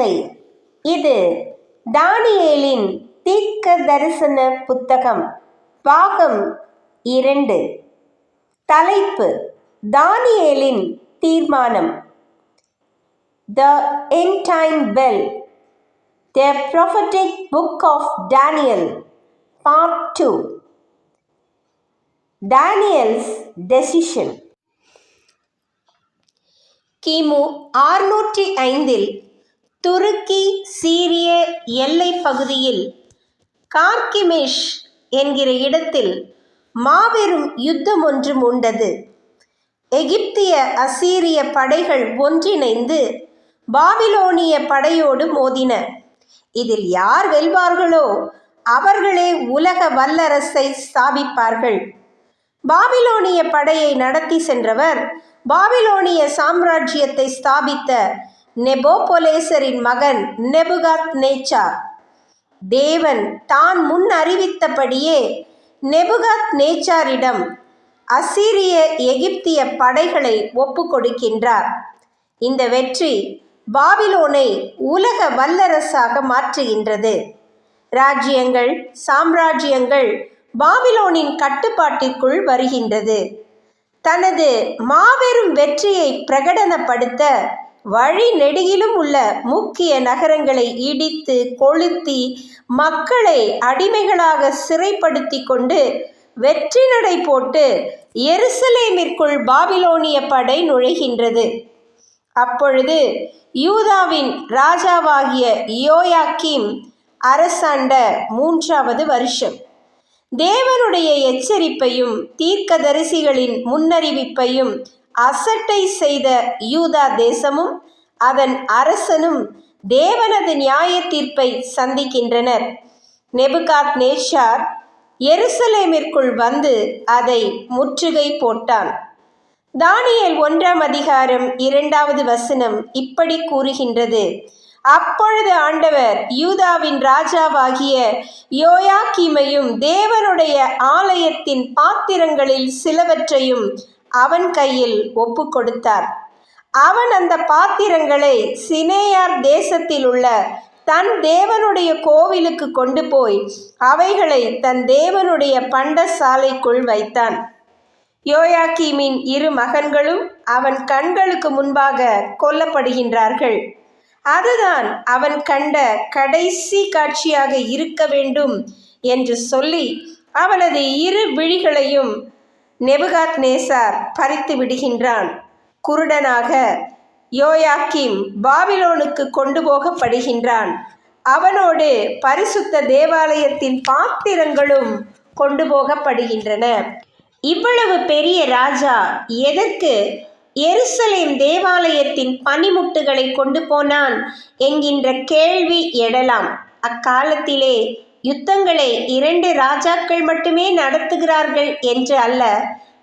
மணியோசை இது தானியேலின் தீர்க்க தரிசன புத்தகம் பாகம் இரண்டு. தலைப்பு தானியேலின் தீர்மானம். The end time bell the prophetic book of Daniel part two Daniel's decision கிமு ஆறுநூற்றி ஐந்தில் துருக்கி சீரிய எல்லைப் பகுதியில் கார்கிமிஷ் என்கிற இடத்தில் மாபெரும் யுத்தம் ஒன்று மூண்டது எகிப்திய அசீரிய படைகள் ஒன்றிணைந்து பாபிலோனிய படையோடு மோதின. இதில் யார் வெல்வார்களோ அவர்களே உலக வல்லரசை ஸ்தாபிப்பார்கள். பாபிலோனிய படையை நடத்தி சென்றவர் பாபிலோனிய சாம்ராஜ்யத்தை ஸ்தாபித்த நெபோபொலேசரின் மகன் நெபுகாத் நேச்சார் தேவன் தான் முன் அறிவித்தபடியே நெபுகாத் நேச்சாரிடம் அசீரிய எகிப்திய படைகளை ஒப்பு கொடுக்கின்றார் இந்த வெற்றி பாபிலோனை உலக வல்லரசாக மாற்றுகின்றது. ராஜ்யங்கள் சாம்ராஜ்யங்கள் பாபிலோனின் கட்டுப்பாட்டிற்குள் வருகின்றது. தனது மாபெரும் வெற்றியை பிரகடனப்படுத்த வழி நெடுகிலும் உள்ள முக்கிய நகரங்களை இடித்து கொளுத்தி மக்களை அடிமைகளாக சிறைப்படுத்தி கொண்டு வெற்றி நடை போட்டு எருசலேமிற்குள் பாபிலோனிய படை நுழைகின்றது. அப்பொழுது யூதாவின் ராஜாவாகிய யோயாக்கிம் அரசாண்ட மூன்றாவது வருஷம். தேவனுடைய எச்சரிப்பையும் தீர்க்கதரிசிகளின் முன்னறிவிப்பையும் அசட்டை செய்த யூதா தேசமும் அதன் அரசனும் தேவனது நியாய தீர்ப்பை சந்திக்கின்றனர். நெபுகாத் நேஷார் எருசலேமிற்குள் வந்து அதை முற்றுகை போட்டான். தானியல் ஒன்றாம் அதிகாரம் இரண்டாவது வசனம் இப்படி கூறுகின்றது. அப்பொழுது ஆண்டவர் யூதாவின் ராஜாவாகிய யோயாக்கீமையும் தேவனுடைய ஆலயத்தின் பாத்திரங்களில் சிலவற்றையும் அவன் கையில் ஒப்பு கொடுத்தார். அவன் அந்த பாத்திரங்களை சினேயார் தேசத்தில் உள்ள தன் தேவனுடைய கோவிலுக்கு கொண்டு போய் அவைகளை தன் தேவனுடைய பண்டசாலைக்குள் வைத்தான். யோயாக்கீமின் இரு மகன்களும் அவன் கண்களுக்கு முன்பாக கொல்லப்படுகின்றார்கள். அதுதான் அவன் கண்ட கடைசி காட்சியாக இருக்க வேண்டும் என்று சொல்லி அவனது இரு விழிகளையும் நெபுகாத் நேசார் பறித்து விடுகின்றான். குருடனாக யோயாக்கிம் பாபிலோனுக்கு கொண்டு போகப்படுகின்றான். அவனோடு பரிசுத்த தேவாலயத்தின் பாத்திரங்களும் கொண்டு போகப்படுகின்றன. இவ்வளவு பெரிய ராஜா எதற்கு எருசலேம் தேவாலயத்தின் பனிமுட்டுகளை கொண்டு போனான்? என்கின்ற கேள்வி எழலாம். அக்காலத்திலே யுத்தங்களை இரண்டு ராஜாக்கள் மட்டுமே நடத்துகிறார்கள் என்று அல்ல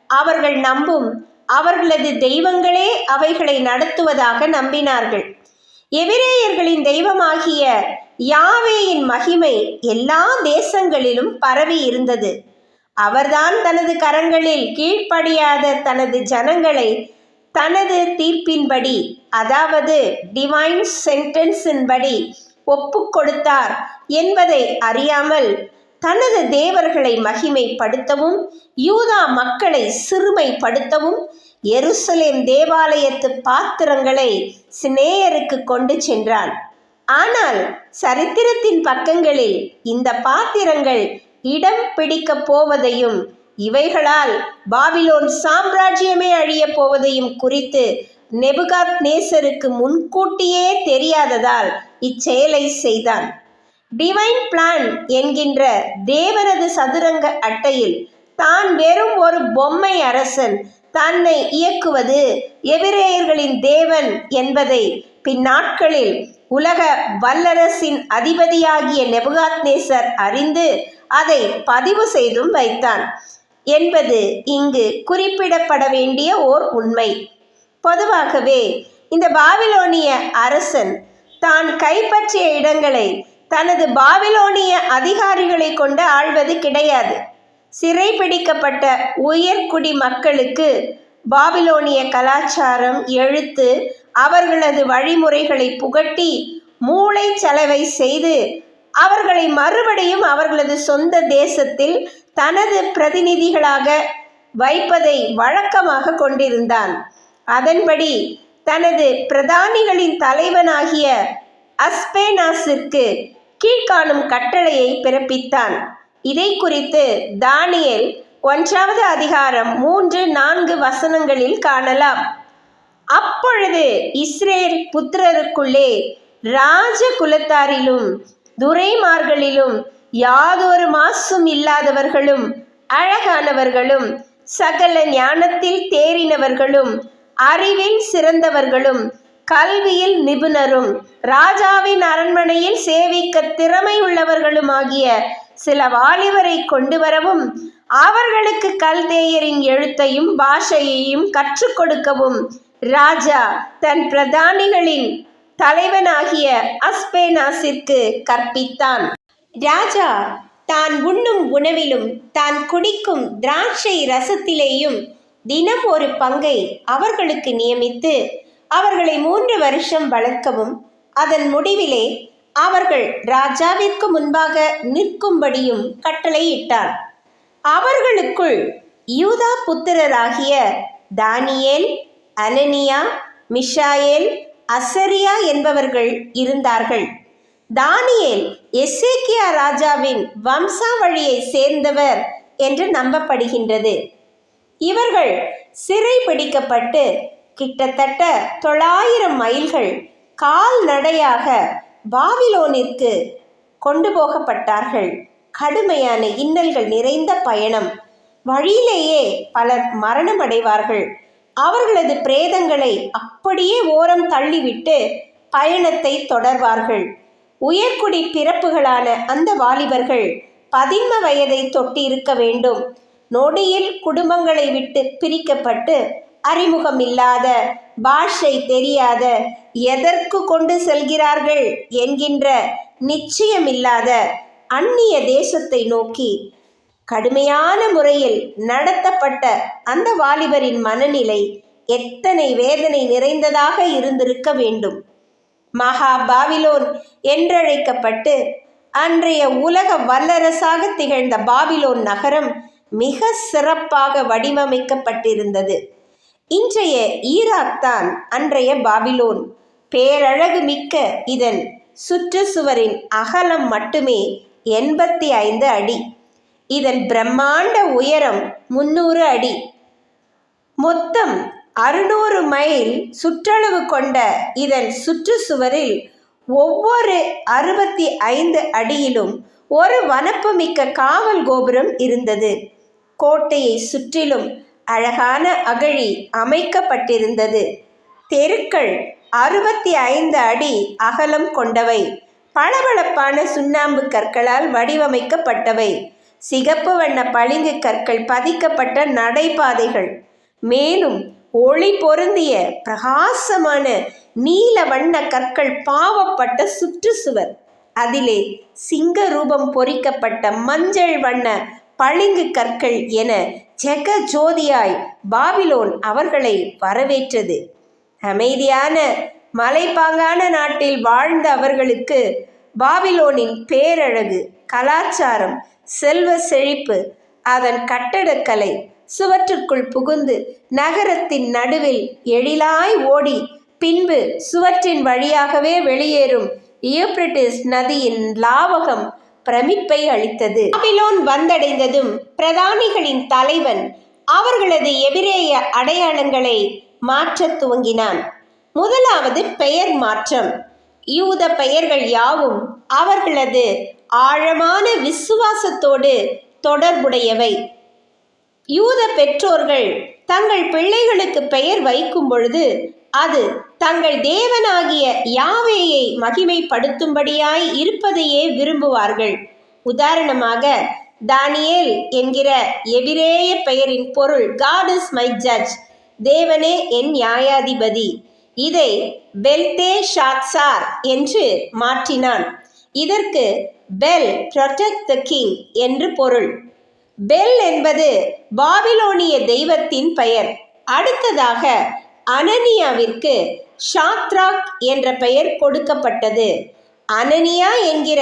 அவர்கள் நம்பும் அவர்களது தெய்வங்களே அவைகளை நடத்துவதாக நம்பினார்கள். எபிரேயர்களின் தெய்வமாகிய யாவேயின் மகிமை எல்லா தேசங்களிலும் பரவி இருந்தது. அவர்தான் தனது கரங்களில் கீழ்ப்படியாத தனது ஜனங்களை தனது தீர்ப்பின்படி அதாவது டிவைன் சென்டென்ஸின்படி ஒப்பு கொடுத்தார் என்பதை அறியாமல் தனது தேவர்களை மகிமைப்படுத்தவும் யூதா மக்களை சிறுமைப்படுத்தவும் எருசலேம் தேவாலயத்து பாத்திரங்களை சிநேயருக்கு கொண்டு சென்றான். ஆனால் சரித்திரத்தின் பக்கங்களில் இந்த பாத்திரங்கள் இடம் பிடிக்கப் போவதையும் இவைகளால் பாபிலோன் சாம்ராஜ்யமே அழியப் போவதையும் குறித்து நெபுகாத் நேசருக்கு முன்கூட்டியே தெரியாததால் இச்செயலை செய்தான். டிவைன் பிளான் என்கின்ற தேவனது சதுரங்க அட்டையில் தான் வெறும் ஒரு பொம்மை அரசன் தன்னை இயக்குவது எபிரேயர்களின் தேவன் என்பதை பின்னாட்களில் உலக வல்லரசின் அதிபதியாகிய நெபுகாத் நேசர் அறிந்து அதை பதிவு செய்தும் வைத்தான். என்பது இங்கு குறிப்பிடப்பட வேண்டிய ஓர் உண்மை. பொதுவாகவே இந்த பாபிலோனிய அரசன் தான் கைப்பற்றிய இடங்களை தனது பாபிலோனிய அதிகாரிகளை கொண்டு ஆள்வது கிடையாது. சிறைபிடிக்கப்பட்ட உயர்குடி மக்களுக்கு பாபிலோனிய கலாச்சாரம் எழுத்து அவர்களது வழிமுறைகளை புகட்டி மூளை செலவை செய்து அவர்களை மறுபடியும் அவர்களது சொந்த தேசத்தில் தனது பிரதிநிதிகளாக வைப்பதை வழக்கமாக கொண்டிருந்தான். அதன்படி தனது பிரதானிகளின் தலைவனாகிய அஸ்பேனாஸிற்கு கீழ்காணும் கட்டளையை பிறப்பித்தான். இதை குறித்து தானியேல் ஒன்றாவது அதிகாரம் மூன்று நான்கு வசனங்களில் காணலாம். அப்பொழுது இஸ்ரேல் புத்திரருக்குள்ளே ராஜ குலத்தாரிலும் துரைமார்களிலும் யாதொரு மாசும் இல்லாதவர்களும் அழகானவர்களும் சகல ஞானத்தில் தேறினவர்களும் அறிவில் சிறந்தவர்களும் கல்வியில் நிபுணரும் ராஜாவின் அரண்மனையில் சேவிக்க திறமை உள்ளவர்களுமாகிய சில வாலிபரை கொண்டு வரவும் அவர்களுக்கு கல்தேயரின் எழுத்தையும் பாஷையையும் கற்றுக் கொடுக்கவும் ராஜா தன் பிரதானிகளின் தலைவனாகிய அஸ்பேனாசிற்கு கற்பித்தான். ராஜா தான் உண்ணும் உணவிலும் தான் குடிக்கும் திராட்சை ரசத்திலேயும் தினம் ஒரு பங்கை அவர்களுக்கு நியமித்து அவர்களை மூன்று வருஷம் வளர்க்கவும் அதன் முடிவிலே அவர்கள் ராஜாவிற்கு முன்பாக நிற்கும்படியும் கட்டளையிட்டார். அவர்களுக்குள் யூதா புத்திரராகிய தானியேல் அனனியா மிஷாயேல் அசரியா என்பவர்கள் இருந்தார்கள். தானியேல் எசேக்கியா ராஜாவின் வம்சாவழியை சேர்ந்தவர் என்று நம்பப்படுகின்றது. இவர்கள் சிறை பிடிக்கப்பட்டு கிட்டத்தட்ட தொள்ளாயிரம் மைல்கள் கால்நடையாக பாபிலோனிற்கு கொண்டு போகப்பட்டார்கள். கடுமையான இன்னல்கள் நிறைந்த பயணம். வழியிலேயே பலர் மரணமடைவார்கள். அவர்களது பிரேதங்களை அப்படியே ஓரம் தள்ளிவிட்டு பயணத்தை தொடர்வார்கள். உயர்குடி பிறப்புகளான அந்த வாலிபர்கள் பதின்ம வயதை தொட்டி இருக்க வேண்டும். நொடியில் குடும்பங்களை விட்டு பிரிக்கப்பட்டு அறிமுகம் இல்லாத பாஷை தெரியாத எதற்கு கொண்டு செல்கிறார்கள் என்கின்ற நிச்சயமில்லாத அந்நிய தேசத்தை நோக்கி கடுமையான முறையில் நடத்தப்பட்ட அந்த வாலிபரின் மனநிலை எத்தனை வேதனை நிறைந்ததாக இருந்திருக்க வேண்டும். மகா பாபிலோன் என்றழைக்கப்பட்டு அன்றைய உலக வல்லரசாக திகழ்ந்த பாபிலோன் நகரம் மிக சிறப்பாக வடிவமைக்கப்பட்டிருந்தது. இன்றைய ஈராக் தான் அன்றைய பாபிலோன். பேரழகு மிக்க இதன் சுற்றுச்சுவரின் அகலம் மட்டுமே எண்பத்தி ஐந்து அடி. இதன் பிரம்மாண்ட உயரம் முன்னூறு அடி. மொத்தம் அறுநூறு மைல் சுற்றளவு கொண்ட இதன் சுற்றுச்சுவரில் ஒவ்வொரு அறுபத்தி ஐந்து அடியிலும் ஒரு வனப்புமிக்க காவல் கோபுரம் இருந்தது. கோட்டையை சுற்றிலும் அழகான அகழி அமைக்கப்பட்டிருந்தது. தெருக்கள் அறுபத்தி ஐந்து அடி அகலம் கொண்டவை பளபளப்பான சுண்ணாம்பு கற்களால் வடிவமைக்கப்பட்டவை. சிகப்பு வண்ண பளிங்கு கற்கள் பதிக்கப்பட்ட நடைபாதைகள். மேலும் ஒளி பொருந்திய பிரகாசமான நீல வண்ண கற்கள் பாவப்பட்ட சுற்றுச்சுவர். அதிலே சிங்க ரூபம் பொறிக்கப்பட்ட மஞ்சள் வண்ண பளிங்கு கற்கள் என ஜெக ஜோதியாய் பாபிலோன் அவர்களை வரவேற்றது. அமைதியான மலைப்பாங்கான நாட்டில் வாழ்ந்த அவர்களுக்கு பாபிலோனின் பேரழகு கலாச்சாரம் செல்வ செழிப்பு அதன் கட்டடக்கலை சுவற்றுக்குள் புகுந்து நகரத்தின் நடுவில் எழிலாய் ஓடி பின்பு சுவற்றின் வழியாகவே வெளியேறும் யூப்ரட்டிஸ் நதியின் லாவகம் பிரமிப்பை அளித்தது. பாபிலோன் வந்தடைந்ததும் பிரதானிகளின் தலைவன் அவர்களது எபிரேய அடையாளங்களை மாற்றத் துவங்கினான். முதலாவது பெயர் மாற்றம். யூத பெயர்கள் யாவும் அவர்களது ஆழமான விசுவாசத்தோடு தொடர்புடையவை. யூத பெற்றோர்கள் தங்கள் பிள்ளைகளுக்கு பெயர் வைக்கும் பொழுது அது தங்கள் தேவனாகிய யாவேயை மகிமைப்படுத்தும்படியாய் இருப்பதையே விரும்புவார்கள். உதாரணமாக தானியேல் என்கிற எபிரேய பெயரின் பொருள் காட் இஸ் மை ஜட்ஜ் தேவனே என் நியாயாதிபதி. இதை பெல்தே ஷாக்சார் என்று மாற்றினான். இதற்கு பெல் ப்ரொடெக்ட் த கிங் என்று பொருள். பெல் என்பது பாபிலோனிய தெய்வத்தின் பெயர். அடுத்ததாக அனனியாவிற்கு ஷாத்ராக் என்ற பெயர் கொடுக்கப்பட்டது. அனனியா என்கிற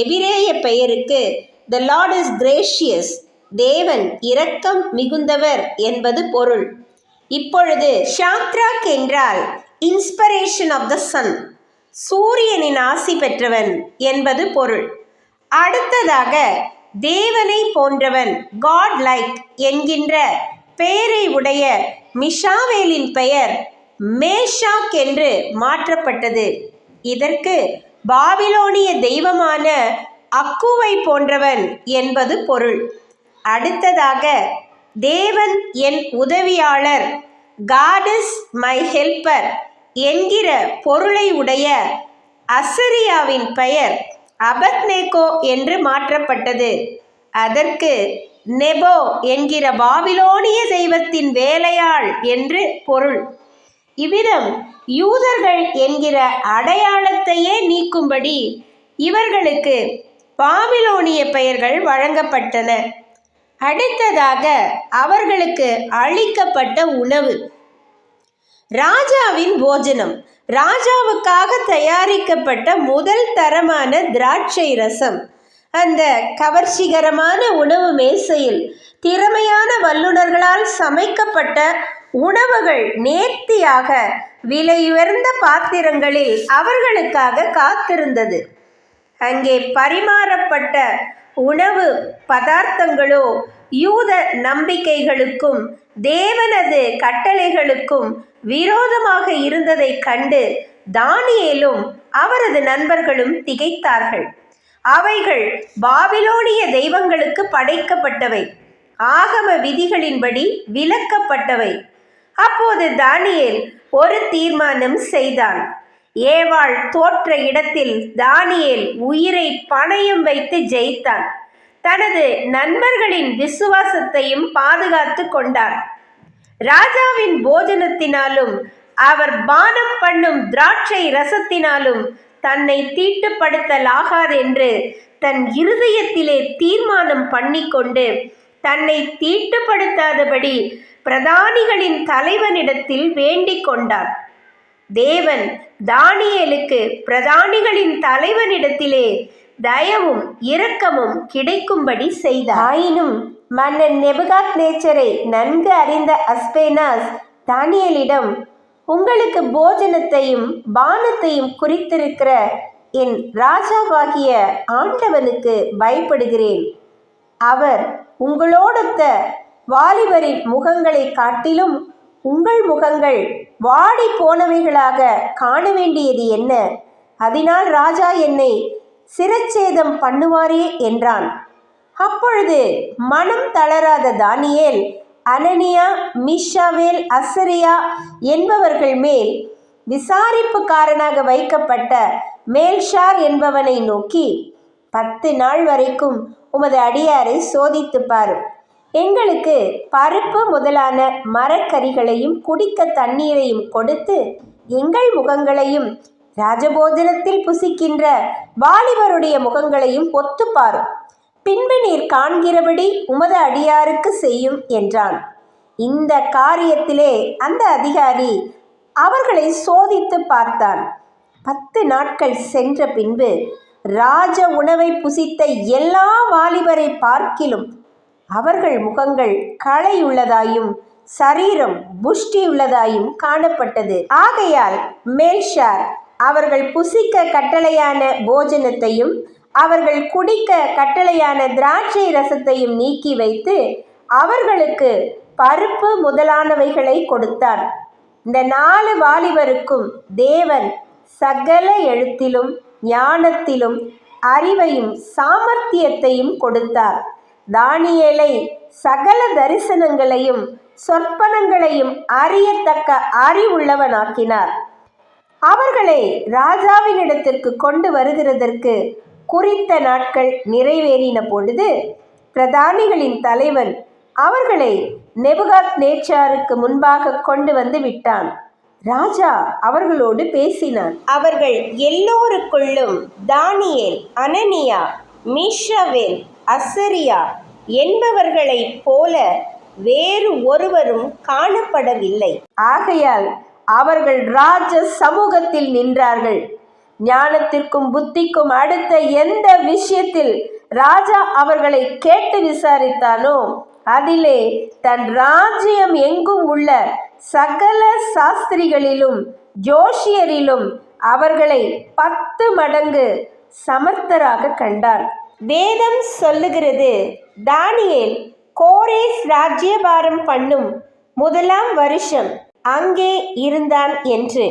எபிரேய பெயருக்கு த லார்ட் இஸ் கிரேஷியஸ் தேவன் இரக்கம் மிகுந்தவர் என்பது பொருள். இப்பொழுது ஷாத்ராக் என்றால் இன்ஸ்பிரேஷன் ஆஃப் த சன் சூரியனின் ஆசி பெற்றவன் என்பது பொருள். அடுத்ததாக தேவனை போன்றவன் காட் லைக் என்கின்ற பெயரை உடைய மிஷாவேலின் பெயர் மேஷாக் என்று மாற்றப்பட்டது. இதற்கு பாபிலோனிய தெய்வமான அக்குவை போன்றவன் என்பது பொருள். அடுத்ததாக தேவன் என் உதவியாளர் காட் மை ஹெல்பர் என்கிற பொருளை உடைய அசரியாவின் பெயர் அபத்னேகோ என்று மாற்றப்பட்டது. அதற்கு நெபோ என்கிற பாபிலோனிய தெய்வத்தின் வேலையாள் என்று பொருள். இவ்விதம் யூதர்கள் என்கிற அடையாளத்தையே நீக்கும்படி இவர்களுக்கு பாபிலோனிய பெயர்கள் வழங்கப்பட்டன. அடுத்ததாக அவர்களுக்கு அளிக்கப்பட்ட உணவு. ராஜாவின் போஜனம். ராஜாவுக்காக தயாரிக்கப்பட்ட முதல் தரமான திராட்சை ரசம். அந்த கவர்ச்சிகரமான உணவு மேசையில் திறமையான வல்லுநர்களால் சமைக்கப்பட்ட உணவுகள் நேர்த்தியாக விலையுயர்ந்த பாத்திரங்களில் அவர்களுக்காக காத்திருந்தது. அங்கே பரிமாறப்பட்ட உணவு பதார்த்தங்களோ யூத நம்பிக்கைகளுக்கும் தேவனது கட்டளைகளுக்கும் விரோதமாக இருந்ததைக் கண்டு தானியேலும் அவரது நண்பர்களும் திகைத்தார்கள். அவைகள் பாபிலோனிய தெய்வங்களுக்கு படைக்கப்பட்டவை. ஆகம விதிகளின்படி விலக்கப்பட்டவை. அப்போது தானியேல் ஒரு தீர்மானம் செய்தான். ஏவாள் தோற்ற இடத்தில் தானியேல் உயிரை பணயம் வைத்து ஜெயித்தான். தனது நண்பர்களின் விசுவாசத்தையும் பாதுகாத்து கொண்டார் ராஜாவின் போஜனத்தினாலும் அவர் பானம் பண்ணும் திராட்சை ரசத்தினாலும் தன்னை தீட்டுப்படுத்தலாகாதென்று தன் இருதயத்திலே தீர்மானம் பண்ணிக்கொண்டு தன்னை தீட்டுப்படுத்தாதபடி பிரதானிகளின் தலைவனிடத்தில் வேண்டிக் கொண்டார் தேவன் தானியேலுக்கு பிரதானிகளின் தலைவனிடத்திலே தயவும் இரக்கமும் கிடைக்கும்படி செய்தார். ஆயினும் மன்னன் நெபுகாத் நேச்சரை நன்கு அறிந்த அஸ்பேனாஸ் தானியலிடம் உங்களுக்கு போஜனத்தையும் பானத்தையும் குறித்திருக்கிற என் ராஜாவாகிய ஆண்டவனுக்கு பயப்படுகிறேன். அவர் உங்களோடொத்த வாலிபரின் முகங்களை காட்டிலும் உங்கள் முகங்கள் வாடி போனவைகளாக காண வேண்டியது என்ன? அதனால் ராஜா என்னை சிரச்சேதம் பண்ணுவாரே என்றான். அப்பொழுது மனம் தளராத தானியேல் அனனியா மிஷாவேல் அசரியா என்பவர்கள் மேல் விசாரிப்புக்காரனாக வைக்கப்பட்ட மேல்ஷார் என்பவனை நோக்கி பத்து நாள் வரைக்கும் உமது அடியாரை சோதித்து பாரும். எங்களுக்கு பருப்பு முதலான மரக்கறிகளையும் குடிக்க தண்ணீரையும் கொடுத்து எங்கள் முகங்களையும் ராஜபோஜனத்தில் புசிக்கின்ற வாலிபருடைய முகங்களையும் ஒத்துப்பாரும் பின்பு நீர் காண்கிறபடி உமது அடியாருக்கு செய்யும் என்றான். இந்த காரியத்திலே அந்த அதிகாரி அவர்களை சோதித்து பார்த்தான். பத்து நாட்கள் சென்ற பின்பு ராஜ உணவை புசித்த எல்லா வாலிபரை பார்க்கிலும் அவர்கள் முகங்கள் களையுள்ளதாயும் சரீரம் புஷ்டியுள்ளதாயும் காணப்பட்டது. ஆகையால் மேல்ஷார் அவர்கள் புசிக்க கட்டளையான போஜனத்தையும் அவர்கள் குடிக்க கட்டளையான திராட்சை ரசத்தையும் நீக்கி வைத்து அவர்களுக்கு பருப்பு முதலானவைகளை கொடுத்தான் இந்த நாலு வாலிபருக்கும் தேவன் சகல எழுத்திலும் ஞானத்திலும் அறிவையும் சாமர்த்தியத்தையும் கொடுத்தார். தானியலை சகல தரிசனங்களையும் சொற்பனங்களையும் அறியத்தக்க அறிவுள்ளவனாக்கினார். அவர்களை ராஜாவினிடத்திற்கு கொண்டு வருகிறதற்கு குறித்த நாட்கள் நிறைவேறின பொழுது பிரதானிகளின் தலைவன் அவர்களை நெபுகாத் நேச்சாருக்கு முன்பாக கொண்டு வந்து விட்டான். ராஜா அவர்களோடு பேசினான். அவர்கள் எல்லோருக்குள்ளும் தானியேல் அனனியா மீஷாவேல் அசரியா என்பவர்களைப் போல வேறு ஒருவரும் காணப்படவில்லை. ஆகையால் அவர்கள் ராஜ சமூகத்தில் நின்றார்கள். ஞானத்திற்கும் புத்திக்கும் அடுத்த எந்த விஷயத்தில் ராஜா அவர்களை கேட்டு விசாரித்தானோ அதிலே தன் ராஜ்யம் எங்கும் உள்ள சகல சாஸ்திரிகளிலும் ஜோஷியரிலும் அவர்களை பத்து மடங்கு சமர்த்தராக கண்டார். வேதம் சொல்லுகிறது தானியேல் கோரேஸ் ராஜ்யபாரம் பண்ணும் முதலாம் வருஷம் அங்கே இருந்தான் என்று.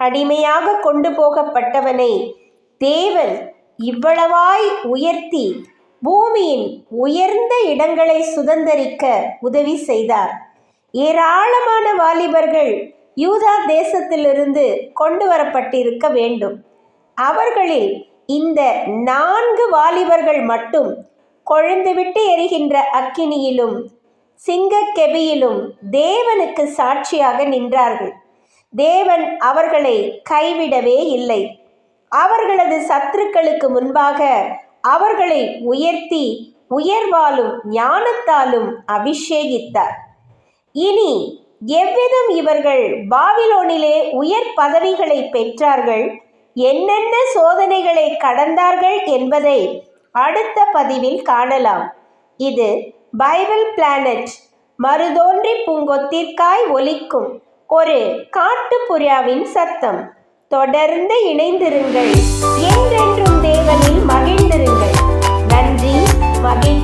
அடிமையாக கொண்டு போகப்பட்டவனை தேவன் இவ்வளவாய் உயர்த்தி பூமியின் உயர்ந்த இடங்களை சுதந்தரிக்க உதவி செய்தார். ஏராளமான வாலிபர்கள் யூதா தேசத்திலிருந்து கொண்டு வரப்பட்டிருக்க வேண்டும். அவர்களில் இந்த நான்கு வாலிபர்கள் மட்டும் கொழுந்துவிட்டு எரிகின்ற அக்கினியிலும் சிங்கக்கெபியிலும் தேவனுக்கு சாட்சியாக நின்றார்கள். தேவன் அவர்களை கைவிடவே இல்லை. அவர்களது சத்துருக்களுக்கு முன்பாக அவர்களை உயர்த்தி உயர்வாலும் ஞானத்தாலும் அபிஷேகித்தார். இனி எவ்விதம் இவர்கள் பாபிலோனிலே உயர் பதவிகளை பெற்றார்கள் என்னென்ன சோதனைகளை கடந்தார்கள் என்பதை அடுத்த பதிவில் காணலாம். இது பைபிள் பிளானட் மறுதோன்றி பூங்கொத்திற்காய் ஒலிக்கும் ஒரு காட்டுப்புறாவின் சத்தம். தொடர்ந்து இணைந்திருங்கள். என்றென்றும் தேவனில் மகிழ்ந்திருங்கள். நன்றி மகிழ்ச்சி.